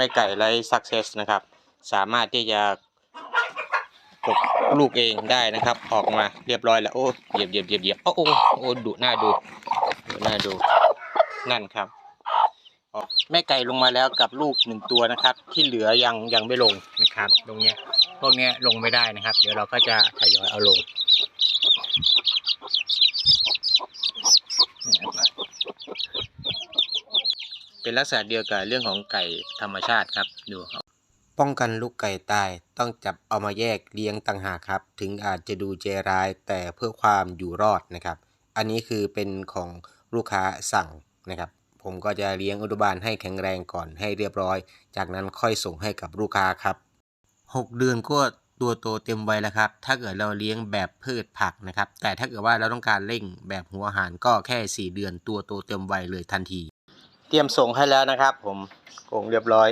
แม่ไก่ไร้สักเซสนะครับ สามารถที่จะกกลูกเองได้นะครับ ออกมาเรียบร้อยแล้ว โอ้เหยียบเหยียบเหยียบเหยียบโอ้โอ้โอ้ดุหน้าดูดุหน้าดูนั่นครับออกแม่ไก่ลงมาแล้วกับลูกหนึ่งตัวนะครับ ที่เหลือยังยังไม่ลงนะครับ ตรงเนี้ยพวกเนี้ยลงไม่ได้นะครับ เดี๋ยวเราก็จะทยอยเอาลงนะครับ เป็นลักษณะเดียวกับเรื่องของไก่ธรรมชาติครับดูครับป้องกันลูกไก่ตายต้องจับเอามาแยกเลี้ยงต่างหากครับ ถึงอาจจะดูเจร้ายแต่เพื่อความอยู่รอดนะครับ อันนี้คือเป็นของลูกค้าสั่งนะครับ ผมก็จะเลี้ยงอนุบาลให้แข็งแรงก่อนให้เรียบร้อย จากนั้นค่อยส่งให้กับลูกค้าครับ 6 เดือนก็ตัวโตเต็มวัยแล้วครับ ถ้าเกิดเราเลี้ยงแบบพืชผักนะครับ แต่ถ้าเกิดว่าเราต้องการเร่งแบบหัวอาหารก็แค่ 4 เดือนตัวโตเต็มวัยเลยทันที เตรียมส่งให้แล้วนะครับ ผมกงเรียบร้อย